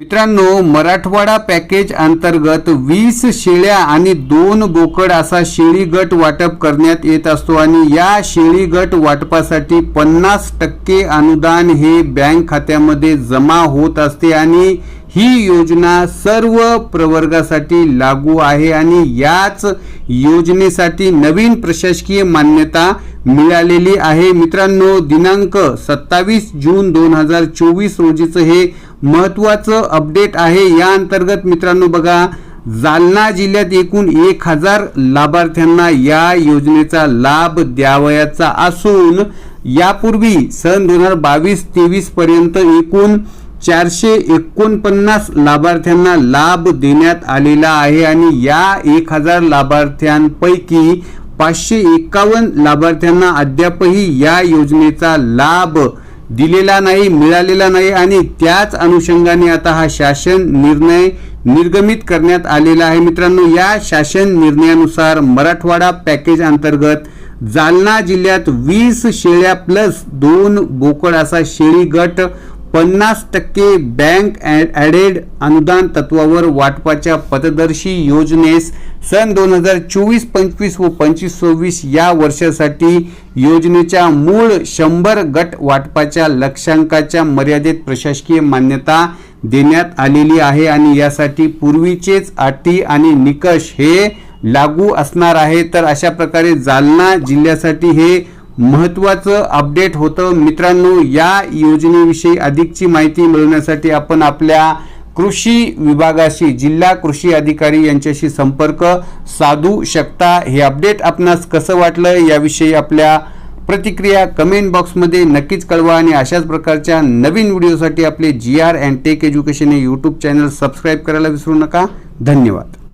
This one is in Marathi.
मित्रांनो मराठवाडा पॅकेज अंतर्गत वीस शेळ्या आणि दोन बोकड असा शेळी गट वाटप करण्यात येत असतो आणि या शेळी गट वाटपासाठी पन्नास टक्के अनुदान हे बँक खात्यामध्ये जमा होत असते आणि ही योजना सर्व प्रवर्गासाठी लागू आहे आणि याच योजनेसाठी नवीन प्रशासकीय मान्यता मिळालेली आहे. मित्रांनो दिनांक सत्तावीस जून दोन हजार चोवीस रोजीचं हे महत्त्वाचं अपडेट आहे. या अंतर्गत मित्रांनो बघा जालना जिल्ह्यात एकूण एक हजार लाभार्थ्यांना या योजनेचा लाभ द्यावयाचा असून यापूर्वी सन दोन हजार बावीस तेवीस पर्यंत एकूण चारशे एकोणपन्नास लाभार्थ्यांना लाभ देण्यात आलेला आहे आणि या एक हजार लाभार्थ्यांपैकी पाचशे एकावन्न लाभार्थ्यांना अद्यापही या योजनेचा लाभ दिलेला नाही मिळालेला नाही आणि त्याच अनुषंगाने आता हा शासन निर्णय निर्गमित करण्यात आलेला आहे. मित्रांनो या शासन निर्णयानुसार मराठवाडा पॅकेज अंतर्गत जालना जिल्ह्यात वीस शेळ्या प्लस दोन बोकड असा शेळी गट पन्नास टक्के बँक ॲडेड अनुदान तत्वावर वाटपाच्या पथदर्शी योजनेस सन दोन हजार चोवीस पंचवीस व पंचवीस सव्वीस या वर्षासाठी योजनेच्या मूळ शंभर गट वाटपाच्या लक्षांकाच्या मर्यादेत प्रशासकीय मान्यता देण्यात आलेली आहे आणि यासाठी पूर्वीचेच अटी आणि निकष हे लागू असणार आहे. तर अशा प्रकारे जालना जिल्ह्यासाठी हे महत्त्वाचं अपडेट होतं. मित्रांनो या योजनेविषयी अधिकची माहिती मिळवण्यासाठी आपण आपल्या कृषी विभागाशी जिल्हा कृषी अधिकारी यांच्याशी संपर्क साधू शकता. हे अपडेट आपणास कसं वाटलं याविषयी आपल्या प्रतिक्रिया कमेंट बॉक्समध्ये नक्कीच कळवा आणि अशाच प्रकारच्या नवीन व्हिडिओसाठी आपले G R and tech education हे यूट्यूब चॅनल सबस्क्राईब करायला विसरू नका. धन्यवाद.